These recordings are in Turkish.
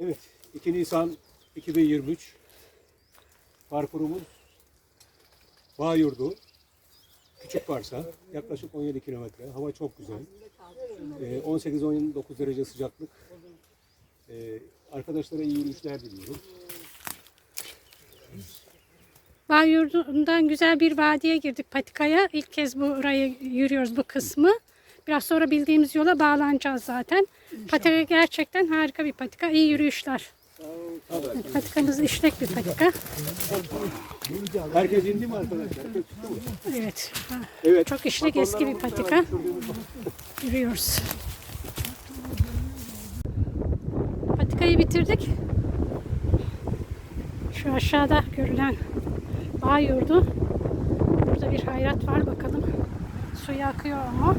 Evet, 2 Nisan 2023 parkurumuz Bağyurdu, Küçük Parsa, yaklaşık 17 kilometre. Hava çok güzel. Ee, 18-19 derece sıcaklık. Ee, arkadaşlara iyi yürüyüşler diliyorum. Bağ yurdundan güzel bir vadiye girdik patikaya. İlk kez burayı yürüyoruz bu kısmı. Biraz sonra bildiğimiz yola bağlanacağız zaten. Patika gerçekten harika bir patika. İyi yürüyüşler. Evet, Patikamız işlek bir patika. Herkes indi mi arkadaşlar? Evet. Evet. Çok işlek eski bir patika. Yürüyoruz. Patikayı bitirdik. Şu aşağıda görülen bağ yurdu. Burada bir hayrat var bakalım. Suyu akıyor mu?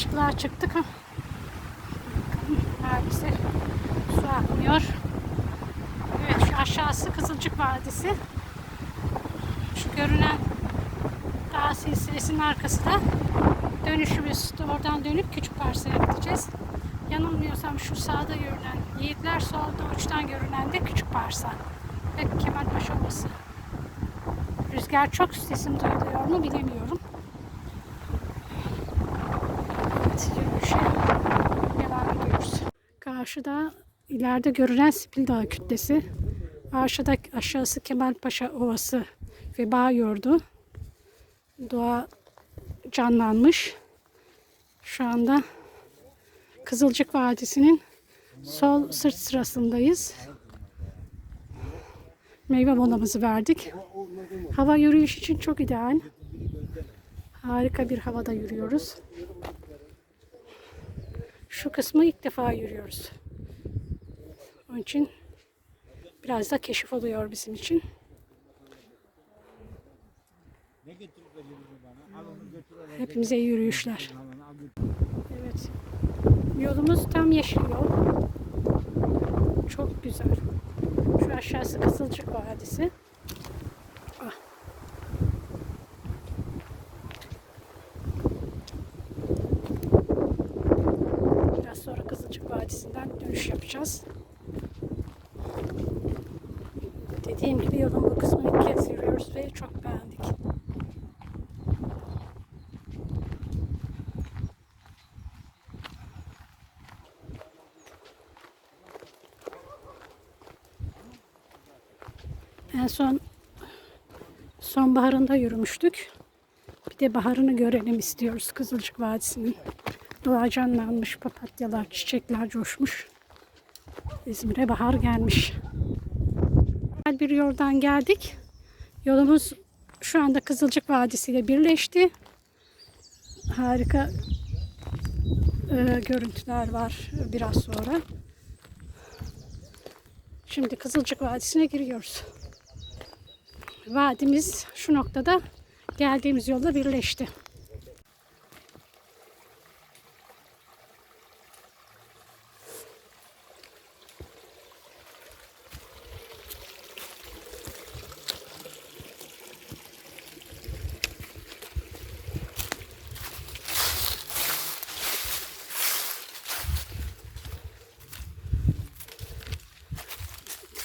Açıklığa çıktık maalesef su akmıyor. Evet şu aşağısı Kızılcık Vadisi. Şu görünen Dağ silsilesinin arkası da dönüşümüz. Oradan dönüp küçük parsaya gideceğiz. Yanılmıyorsam şu sağda görünen Yiğitler solda uçtan görünen de küçük parsa. Ve Kemalpaşa Ovası. Rüzgar çok sesim duyuluyor mu bilemiyorum. Evet yürüyüşe devam ediyoruz. Karşıda ileride görülen Spil Dağı kütlesi. Aşağıda aşağısı Kemalpaşa Ovası ve Bağ Yurdu doğa canlanmış. Şu anda Kızılcık Vadisi'nin sol sırt sırasındayız. Meyve molamızı verdik. Hava yürüyüş için çok ideal. Harika bir havada yürüyoruz. Şu kısmı ilk defa yürüyoruz. Onun için biraz da keşif oluyor bizim için. Hepimize iyi yürüyüşler. Evet. Yolumuz tam yeşil yol. Çok güzel. Şu aşağısı Kızılcık Vadisi. Ah. Biraz sonra Kızılcık Vadisi'nden dönüş yapacağız. Dediğim gibi yolun bu kısmını ilk kez yürüyoruz ve çok beğendik. En son sonbaharında yürümüştük. Bir de baharını görelim istiyoruz Kızılcık Vadisi'nin. Doğa canlanmış, papatyalar, çiçekler coşmuş. İzmir'e bahar gelmiş. Bir yoldan geldik. Yolumuz şu anda Kızılcık Vadisi ile birleşti. Harika e, görüntüler var biraz sonra. Şimdi Kızılcık Vadisi'ne giriyoruz. Vadimiz şu noktada geldiğimiz yolda birleşti.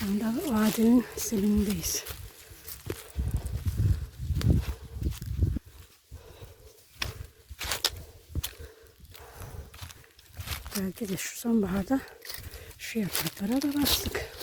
Şu anda vadinin zemindeyiz. Belki de şu sonbaharda şu yapraklara da bastık.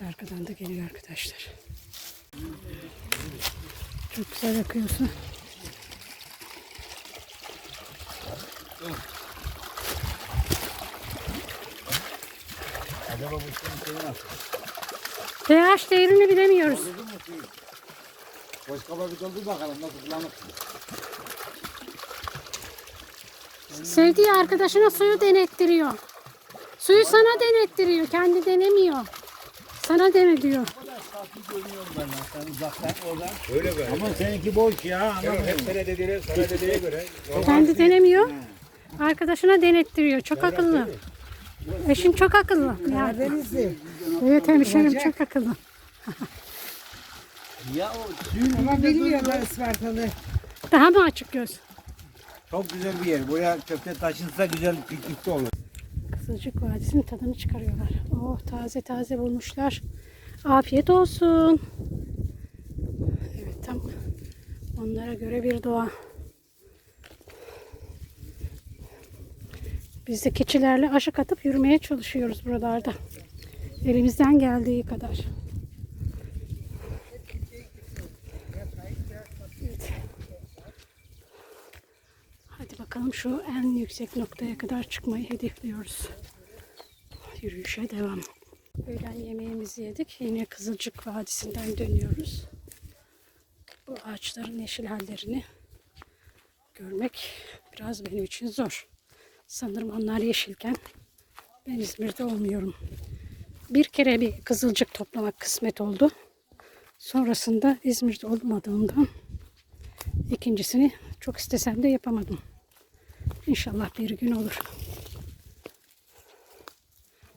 Evet arkadan da geliyor arkadaşlar. Çok güzel akıyorsun. Acaba bu işin şeyi pH değerini bilemiyoruz. Kaba bir doldur bakalım nasıl bulanık. Sevdiği arkadaşına suyu denettiriyor. Suyu sana denettiriyor. Kendi denemiyor. Sana dene diyor. görünüyorum ben. Sen uzaktan oradan. Öyle böyle. Ama seninki boş ya. Erol hep sana dediğine, sana dediğine göre. Kendi denemiyor. Arkadaşına denettiriyor. Çok akıllı. Eşim çok akıllı. Yani. Evet hemşerim çok akıllı. Ya o suyun Ama bilmiyorlar. Ispartalı. Daha mı açık göz? Çok güzel bir yer. Buraya köfte taşınsa güzel piknikte olur. Kızılcık Vadisi'nin tadını çıkarıyorlar. Oh taze taze bulmuşlar. Afiyet olsun. Evet tam onlara göre bir doğa. Biz de keçilerle aşık atıp yürümeye çalışıyoruz buralarda. Elimizden geldiği kadar. Evet. Hadi bakalım şu en yüksek noktaya kadar çıkmayı hedefliyoruz. Yürüyüşe devam. Öğlen yemeğimizi yedik. Yine Kızılcık Vadisi'nden dönüyoruz. Bu ağaçların yeşil hallerini görmek biraz benim için zor. Sanırım onlar yeşilken ben İzmir'de olmuyorum. Bir kere bir kızılcık toplamak kısmet oldu. Sonrasında İzmir'de olmadığımdan ikincisini çok istesem de yapamadım. İnşallah bir gün olur.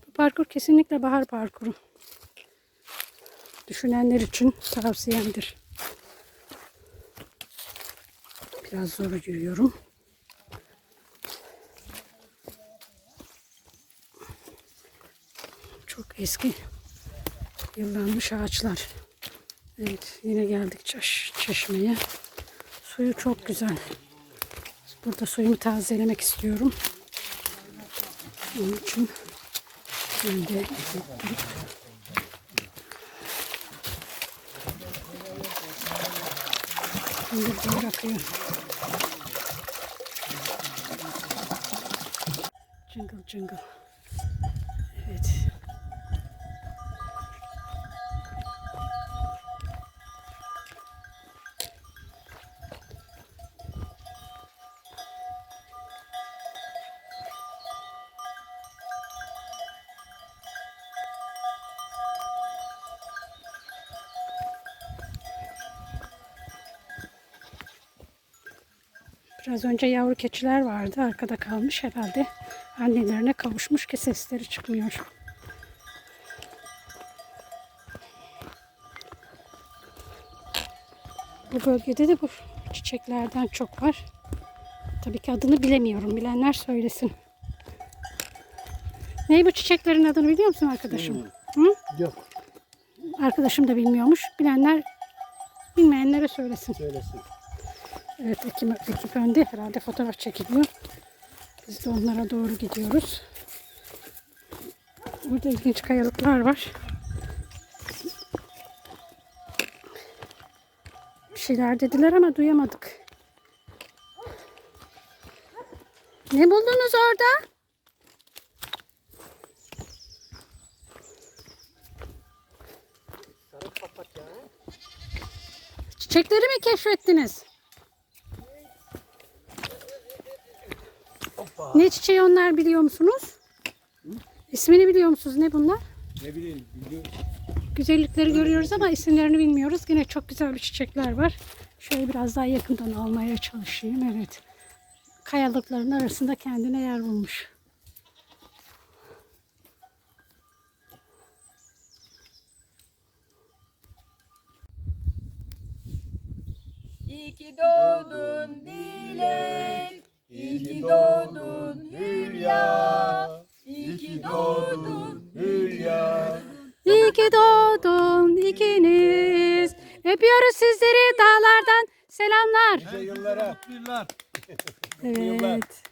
Bu parkur kesinlikle bahar parkuru. Düşünenler için tavsiyemdir. Biraz zor yürüyorum. Çok eski yıllanmış ağaçlar. Evet yine geldik çeş çeşmeye. Suyu çok güzel. Burada suyumu tazelemek istiyorum. Onun için ben de Şimdi böyle. Cıngıl cıngıl. Biraz önce yavru keçiler vardı. Arkada kalmış herhalde. Annelerine kavuşmuş ki sesleri çıkmıyor. Bu bölgede de bu çiçeklerden çok var. Tabii ki adını bilemiyorum. Bilenler söylesin. Ne bu çiçeklerin adını biliyor musun arkadaşım? Hı? Yok. Arkadaşım da bilmiyormuş. Bilenler bilmeyenlere söylesin. Söylesin. Evet ekip, ekip önde herhalde fotoğraf çekiliyor. Biz de onlara doğru gidiyoruz. Burada ilginç kayalıklar var. Bir şeyler dediler ama duyamadık. Ne buldunuz orada? Çiçekleri mi keşfettiniz? Ne çiçeği onlar biliyor musunuz? İsmini biliyor musunuz? Ne bunlar? Ne bileyim, biliyorum. Güzellikleri görüyoruz ama isimlerini bilmiyoruz. Yine çok güzel bir çiçekler var. Şöyle biraz daha yakından almaya çalışayım. Evet. Kayalıkların arasında kendine yer bulmuş. Öpüyoruz sizleri dağlardan. Selamlar. Nice yıllara. Yıllar. Evet.